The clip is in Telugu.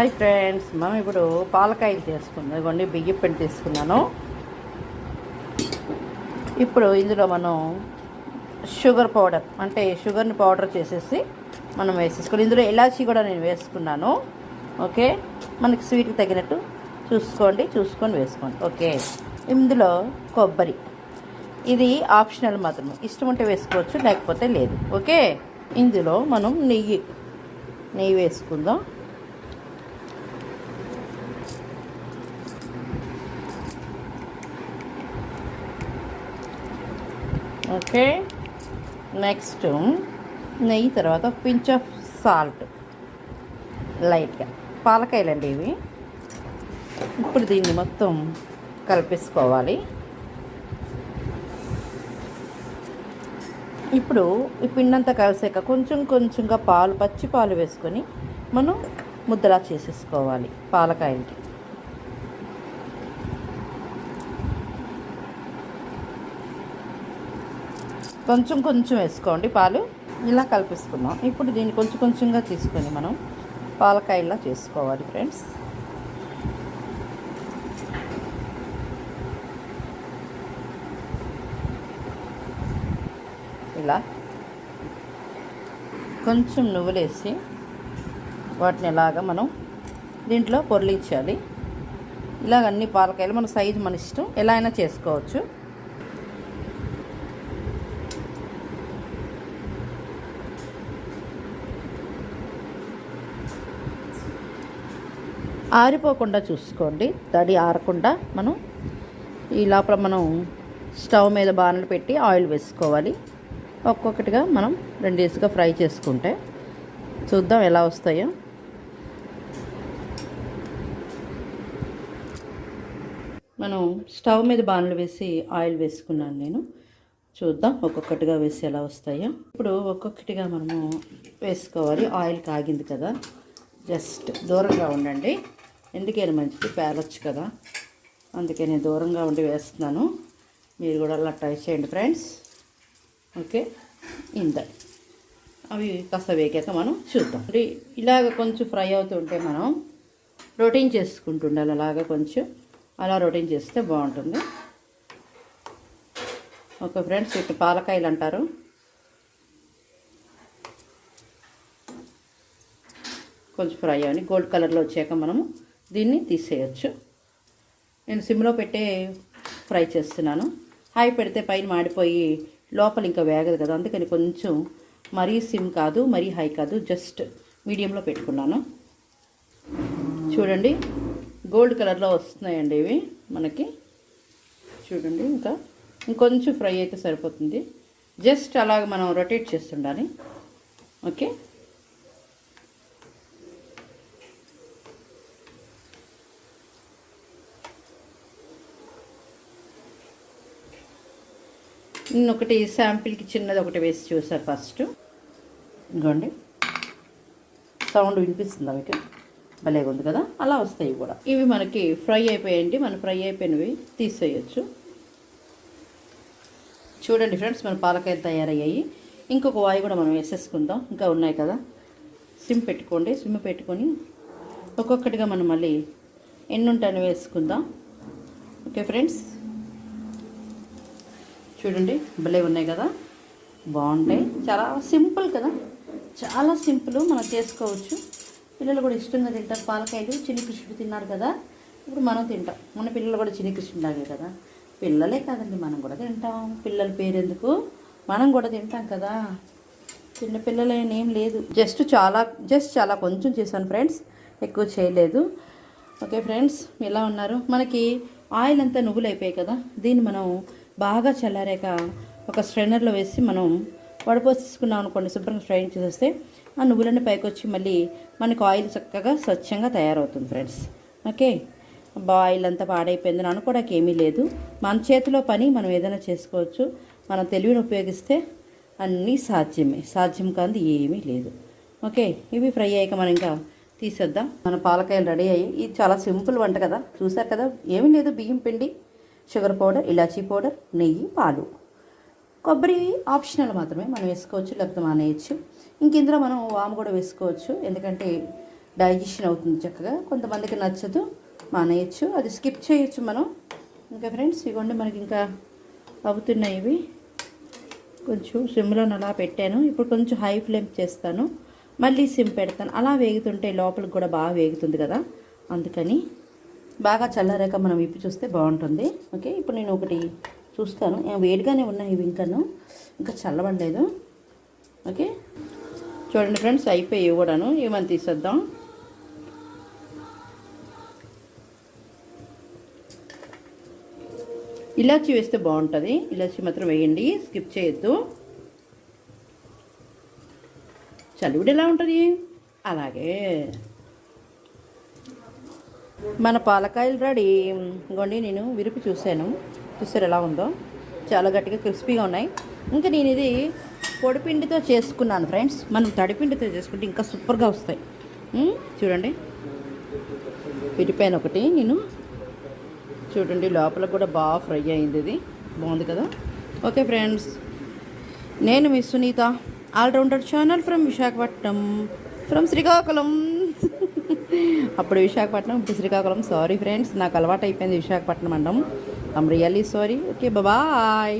హాయ్ ఫ్రెండ్స్ మనం ఇప్పుడు పాలకాయలు తీసుకుందాం ఇదిగోండి బియ్యం పిండి తీసుకున్నాను. ఇప్పుడు ఇందులో మనం షుగర్ పౌడర్ అంటే షుగర్ని పౌడర్ చేసేసి మనం వేసేసుకోవాలి. ఇందులో ఇలాచీ కూడా నేను వేసుకున్నాను. ఓకే? మనకి స్వీట్కి తగినట్టు చూసుకోండి చూసుకొని వేసుకోండి. ఓకే? ఇందులో కొబ్బరి. ఇది ఆప్షనల్ మాత్రమే. ఇష్టం ఉంటే వేసుకోవచ్చు లేకపోతే లేదు. ఓకే? ఇందులో మనం నెయ్యి నెయ్యి వేసుకుందాం. ఓకే. నెక్స్ట్ నెయ్యి తర్వాత పించ్ ఆఫ్ సాల్ట్ లైట్గా పాలకాయలండి ఇవి. ఇప్పుడు దీన్ని మొత్తం కలిపేసుకోవాలి. ఇప్పుడు ఈ పిండంతా కలిసాక కొంచెం కొంచెంగా పాలు పచ్చి పాలు వేసుకొని మనం ముద్దలా చేసేసుకోవాలి పాలకాయలకి. కొంచెం కొంచెం వేసుకోండి పాలు. ఇలా కలిపిస్తున్నాం ఇప్పుడు దీన్ని కొంచెం కొంచెంగా తీసుకొని మనం పాలకాయలా చేసుకోవాలి ఫ్రెండ్స్. ఇలా కొంచెం నువ్వులేసి వాటిని ఇలాగా మనం దీంట్లో పొరలించాలి. ఇలాగ అన్ని పాలకాయలు మన సైజు మన ఇష్టం. ఎలా అయినా చేసుకోవచ్చు. ఆరిపోకుండా చూసుకోండి. తడి ఆరకుండా మనం ఈ లోపల మనం స్టవ్ మీద బాణలు పెట్టి ఆయిల్ వేసుకోవాలి. ఒక్కొక్కటిగా మనం రెండేసుగా ఫ్రై చేసుకుంటే చూద్దాం ఎలా వస్తాయో. మనం స్టవ్ మీద బాణలు వేసి ఆయిల్ వేసుకున్నాను నేను. చూద్దాం ఒక్కొక్కటిగా వేసి ఎలా వస్తాయో. ఇప్పుడు ఒక్కొక్కటిగా మనము వేసుకోవాలి. ఆయిల్ కాగింది కదా. జస్ట్ దూరంగా ఉండండి. ఎందుకైనా మంచిది పేలొచ్చు కదా. అందుకే నేను దూరంగా ఉండి వేస్తున్నాను. మీరు కూడా అలా ట్రై చేయండి ఫ్రెండ్స్. ఓకే? ఇంత. అవి కాస్త వేగాక మనం చూద్దాం. ఇలాగ కొంచెం ఫ్రై అవుతుంటే మనం రొటీన్ చేసుకుంటుండాలి అలాగ కొంచెం. అలా రొటీన్ చేస్తే బాగుంటుంది. ఓకే ఫ్రెండ్స్ ఇటు పాలకాయలు అంటారు. కొంచెం ఫ్రై అవని గోల్డ్ కలర్లో వచ్చాక మనము దీన్ని తీసేయచ్చు. నేను సిమ్లో పెట్టే ఫ్రై చేస్తున్నాను. హై పెడితే పైన మాడిపోయి లోపల ఇంకా వేగదు కదా అందుకని కొంచెం మరీ సిమ్ కాదు మరీ హై కాదు జస్ట్ మీడియంలో పెట్టుకున్నాను. చూడండి గోల్డ్ కలర్లో వస్తున్నాయండి ఇవి మనకి. చూడండి ఇంకా ఇంకొంచెం ఫ్రై అయితే సరిపోతుంది. జస్ట్ అలాగ మనం రొటేట్ చేస్తుండాలి. ఓకే? నేను ఒకటి శాంపిల్కి చిన్నది ఒకటి వేసి చూసారు ఫస్ట్. ఇంకోండి సౌండ్ వినిపిస్తుందా మీకు? భలేగా ఉంది కదా? అలా వస్తాయి కూడా. ఇవి మనకి ఫ్రై అయిపోయాయండి. మన ఫ్రై అయిపోయినవి తీసేయచ్చు. చూడండి ఫ్రెండ్స్ మన పాలకాయలు తయారయ్యాయి. ఇంకొక వాయి కూడా మనం వేసేసుకుందాం. ఇంకా ఉన్నాయి కదా? సిమ్ పెట్టుకోండి. సిమ్ పెట్టుకొని ఒక్కొక్కటిగా మనం మళ్ళీ ఎన్ని వేసుకుందాం. Okay friends? చూడండి భలే ఉన్నాయి కదా? బాగుంటాయి. చాలా సింపుల్ కదా? చాలా సింపుల్ మనం చేసుకోవచ్చు. పిల్లలు కూడా ఇష్టంగా తింటారు. పాలకాయలు చిన్ని కృష్ణుడు తిన్నారు కదా? ఇప్పుడు మనం తింటాం. మన పిల్లలు కూడా చిన్ని కృష్ణులాగే కదా? పిల్లలే కాదండి మనం కూడా తింటాం. పిల్లల పేరెందుకు? మనం కూడా తింటాం కదా? చిన్నపిల్లలైన ఏం లేదు. జస్ట్ చాలా జస్ట్ చాలా కొంచెం చేశాను ఫ్రెండ్స్. ఎక్కువ చేయలేదు. ఓకే ఫ్రెండ్స్ ఎలా ఉన్నారు? మనకి ఆయిల్ అంతా నువ్వులు అయిపోయాయి కదా? దీన్ని మనం బాగా చల్లారాక ఒక స్ట్రైనర్లో వేసి మనం వడపోసేసుకున్నాం అనుకోండి శుభ్రంగా స్ట్రైన్ చేసేస్తే ఆ నువ్వులన్నీ పైకి వచ్చి మళ్ళీ మనకు ఆయిల్ చక్కగా స్వచ్ఛంగా తయారవుతుంది ఫ్రెండ్స్. ఓకే? ఆయిల్ అంతా పాడైపోయిందని అనుకోవడానికి ఏమీ లేదు. మన చేతిలో పని మనం ఏదైనా చేసుకోవచ్చు. మనం తెలివిని ఉపయోగిస్తే అన్నీ సాధ్యమే. సాధ్యం కాదు ఏమీ లేదు. ఓకే? ఇవి ఫ్రై అయ్యాక మనం ఇంకా తీసేద్దాం. మన పాలకాయలు రెడీ అయ్యి ఇది చాలా సింపుల్ వంట కదా? చూసారు కదా? ఏమీ లేదు. బియ్యం పిండి. షుగర్ పౌడర్ ఇలాచీ పౌడర్ నెయ్యి పాలు. కొబ్బరి ఆప్షనల్ మాత్రమే మనం వేసుకోవచ్చు లేకపోతే మానేయచ్చు. ఇంక ఇందులో మనం వాము కూడా వేసుకోవచ్చు ఎందుకంటే డైజెషన్ అవుతుంది చక్కగా. కొంతమందికి నచ్చదు మానేయచ్చు. అది స్కిప్ చేయొచ్చు మనం. ఇంకా ఫ్రెండ్స్ ఇవ్వండి మనకి ఇంకా అవుతున్నాయి ఇవి. కొంచెం సిమ్లో అలా పెట్టాను. ఇప్పుడు కొంచెం హై ఫ్లేమ్ చేస్తాను. మళ్ళీ సిమ్ పెడతాను. అలా వేగుతుంటే లోపలికి కూడా బాగా వేగుతుంది కదా. అందుకని బాగా చల్లారాక మనం విప్పి చూస్తే బాగుంటుంది. ఓకే ఇప్పుడు నేను ఒకటి చూస్తాను. వేడిగానే ఉన్నాయి ఇవి ఇంకాను ఇంకా చల్లబడలేదు. ఓకే చూడండి ఫ్రెండ్స్ అయిపోయి కూడాను. ఏమని తీసేద్దాం. ఇలాచి వేస్తే బాగుంటుంది. ఇలాచి మాత్రం వేయండి స్కిప్ చేయొద్దు. చలివిడు ఎలా ఉంటుంది? అలాగే. మన పాలకాయలు రెడీ ఇంకోండి నేను విరిపి చూశాను. చూసారు ఎలా ఉందో? చాలా గట్టిగా క్రిస్పీగా ఉన్నాయి. ఇంకా నేను ఇది పొడిపిండితో చేసుకున్నాను ఫ్రెండ్స్. మనం తడిపిండితో చేసుకుంటే ఇంకా సూపర్గా వస్తాయి. చూడండి. విరిపోయిన ఒకటి నేను చూడండి లోపల కూడా బాగా ఫ్రై అయింది ఇది. బాగుంది కదా? Okay friends. నేను మీ Sunitha allrounder channel from Visakhapatnam from Srikakulam. అప్పుడు విశాఖపట్నం ఇప్పుడు శ్రీకాకుళం. సారీ ఫ్రెండ్స్ నాకు అలవాటు అయిపోయింది విశాఖపట్నం అండం I'm really sorry okay bye